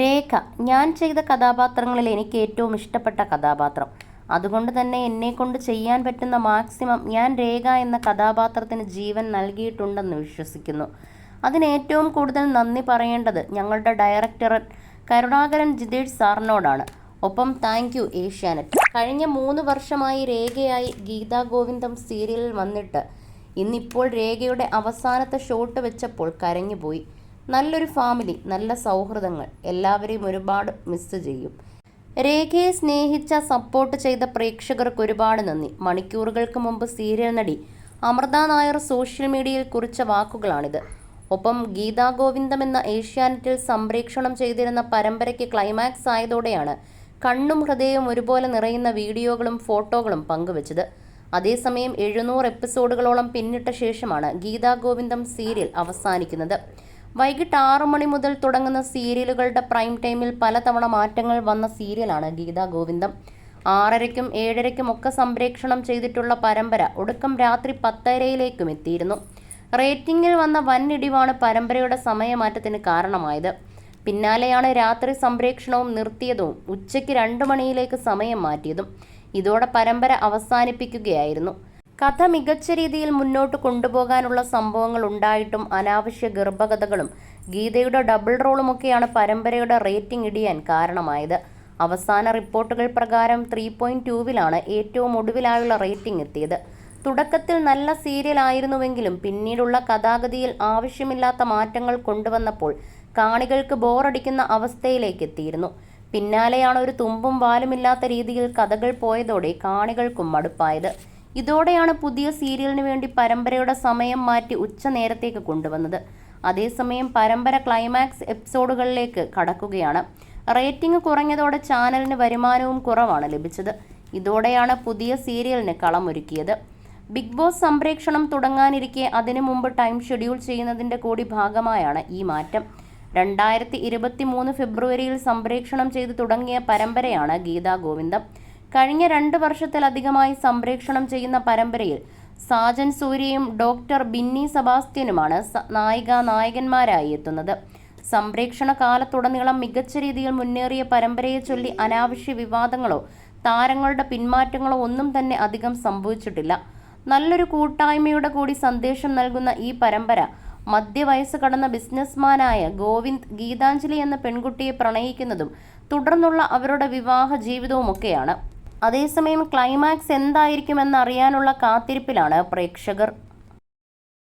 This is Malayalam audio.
രേഖ. ഞാൻ ചെയ്ത കഥാപാത്രങ്ങളിൽ എനിക്ക് ഏറ്റവും ഇഷ്ടപ്പെട്ട കഥാപാത്രം. അതുകൊണ്ട് തന്നെ എന്നെക്കൊണ്ട് ചെയ്യാൻ പറ്റുന്ന മാക്സിമം ഞാൻ രേഖ എന്ന കഥാപാത്രത്തിന് ജീവൻ നൽകിയിട്ടുണ്ടെന്ന് വിശ്വസിക്കുന്നു. അതിന് ഏറ്റവും കൂടുതൽ നന്ദി പറയേണ്ടത് ഞങ്ങളുടെ ഡയറക്ടർ കരുണാകരൻ ജിതേഷ് സാറിനോടാണ്. ഒപ്പം താങ്ക് യു ഏഷ്യാനെറ്റ്. കഴിഞ്ഞ മൂന്ന് വർഷമായി രേഖയായി ഗീതാ ഗോവിന്ദം സീരിയലിൽ വന്നിട്ട്. ഇന്നിപ്പോൾ രേഖയുടെ അവസാനത്തെ ഷോട്ട് വെച്ചപ്പോൾ കരഞ്ഞുപോയി. നല്ലൊരു ഫാമിലി നല്ല സൗഹൃദങ്ങൾ എല്ലാവരെയും ഒരുപാട് മിസ് ചെയ്യും. രേഖയെ സ്നേഹിച്ച സപ്പോർട്ട് ചെയ്ത പ്രേക്ഷകർക്ക് ഒരുപാട് നന്ദി. മണിക്കൂറുകൾക്ക് മുമ്പ് സീരിയൽ നടി അമൃത നായർ സോഷ്യൽ മീഡിയയിൽ കുറിച്ച വാക്കുകളാണിത്. ഒപ്പം ഗീതാ ഗോവിന്ദം എന്ന ഏഷ്യാനെറ്റിൽ സംപ്രേക്ഷണം ചെയ്തിരുന്ന പരമ്പരയ്ക്ക് ക്ലൈമാക്സ് ആയതോടെയാണ് കണ്ണും ഹൃദയവും ഒരുപോലെ നിറയുന്ന വീഡിയോകളും ഫോട്ടോകളും പങ്കുവച്ചത്. അതേസമയം എഴുന്നൂറ് എപ്പിസോഡുകളോളം പിന്നിട്ട ശേഷമാണ് ഗീതാ ഗോവിന്ദം സീരിയൽ അവസാനിക്കുന്നത്. വൈകിട്ട് ആറു മണി മുതൽ തുടങ്ങുന്ന സീരിയലുകളുടെ പ്രൈം ടൈമിൽ പലതവണ മാറ്റങ്ങൾ വന്ന സീരിയലാണ് ഗീതാ ഗോവിന്ദം. ആറരയ്ക്കും ഏഴരയ്ക്കും ഒക്കെ സംപ്രേക്ഷണം ചെയ്തിട്ടുള്ള പരമ്പര ഒടുക്കം രാത്രി പത്തരയിലേക്കും എത്തിയിരുന്നു. റേറ്റിംഗിൽ വന്ന വൻ ഇടിവാണ് പരമ്പരയുടെ സമയമാറ്റത്തിന് കാരണമായത്. പിന്നാലെയാണ് രാത്രി സംപ്രേക്ഷണവും നിർത്തിയതും ഉച്ചയ്ക്ക് രണ്ടു മണിയിലേക്ക് സമയം മാറ്റിയതും. ഇതോടെ പരമ്പര അവസാനിപ്പിക്കുകയായിരുന്നു. കഥ മികച്ച രീതിയിൽ മുന്നോട്ട് കൊണ്ടുപോകാനുള്ള സംഭവങ്ങൾ ഉണ്ടായിട്ടും അനാവശ്യ ഗർഭകഥകളും ഗീതയുടെ ഡബിൾ റോളുമൊക്കെയാണ് പരമ്പരയുടെ റേറ്റിംഗ് ഇടിയാൻ കാരണമായത്. അവസാന റിപ്പോർട്ടുകൾ പ്രകാരം ത്രീ പോയിന്റ് ടൂവിലാണ് ഏറ്റവും ഒടുവിലായുള്ള റേറ്റിംഗ് എത്തിയത്. തുടക്കത്തിൽ നല്ല സീരിയൽ ആയിരുന്നുവെങ്കിലും പിന്നീടുള്ള കഥാഗതിയിൽ ആവശ്യമില്ലാത്ത മാറ്റങ്ങൾ കൊണ്ടുവന്നപ്പോൾ കാണികൾക്ക് ബോറടിക്കുന്ന അവസ്ഥയിലേക്ക് എത്തിയിരുന്നു. പിന്നാലെയാണ് ഒരു തുമ്പും വാലുമില്ലാത്ത രീതിയിൽ കഥകൾ പോയതോടെ കാണികൾക്കും മടുപ്പായത്. ഇതോടെയാണ് പുതിയ സീരിയലിന് വേണ്ടി പരമ്പരയുടെ സമയം മാറ്റി ഉച്ച നേരത്തേക്ക് കൊണ്ടുവന്നത്. അതേസമയം പരമ്പര ക്ലൈമാക്സ് എപ്പിസോഡുകളിലേക്ക് കടക്കുകയാണ്. റേറ്റിംഗ് കുറഞ്ഞതോടെ ചാനലിന് വരുമാനവും കുറവാണ് ലഭിച്ചത്. ഇതോടെയാണ് പുതിയ സീരിയലിന് കളമൊരുക്കിയത്. ബിഗ് ബോസ് സംപ്രേക്ഷണം തുടങ്ങാനിരിക്കെ അതിനു മുമ്പ് ടൈം ഷെഡ്യൂൾ ചെയ്യുന്നതിന്റെ കൂടി ഭാഗമായാണ് ഈ മാറ്റം. രണ്ടായിരത്തി ഇരുപത്തി മൂന്ന് ഫെബ്രുവരിയിൽ സംപ്രേക്ഷണം ചെയ്തു തുടങ്ങിയ പരമ്പരയാണ് ഗീതാ ഗോവിന്ദം. കഴിഞ്ഞ രണ്ട് വർഷത്തിലധികമായി സംപ്രേക്ഷണം ചെയ്യുന്ന പരമ്പരയിൽ സാജൻ സൂര്യയും ഡോക്ടർ ബിന്നി സെബാസ്റ്റ്യനുമാണ് നായിക നായകന്മാരായി എത്തുന്നത്. സംപ്രേക്ഷണ കാലത്തുടനീളം മികച്ച രീതിയിൽ മുന്നേറിയ പരമ്പരയെ ചൊല്ലി അനാവശ്യ വിവാദങ്ങളോ താരങ്ങളുടെ പിന്മാറ്റങ്ങളോ ഒന്നും തന്നെ അധികം സംഭവിച്ചിട്ടില്ല. നല്ലൊരു കൂട്ടായ്മയുടെ കൂടി സന്ദേശം നൽകുന്ന ഈ പരമ്പര മധ്യവയസ്സ് കടന്ന ബിസിനസ്മാനായ ഗോവിന്ദ് ഗീതാഞ്ജലി എന്ന പെൺകുട്ടിയെ പ്രണയിക്കുന്നതും തുടർന്നുള്ള അവരുടെ വിവാഹ ജീവിതവുമൊക്കെയാണ്. അതേസമയം ക്ലൈമാക്സ് എന്തായിരിക്കുമെന്നറിയാനുള്ള കാത്തിരിപ്പിലാണ് പ്രേക്ഷകർ.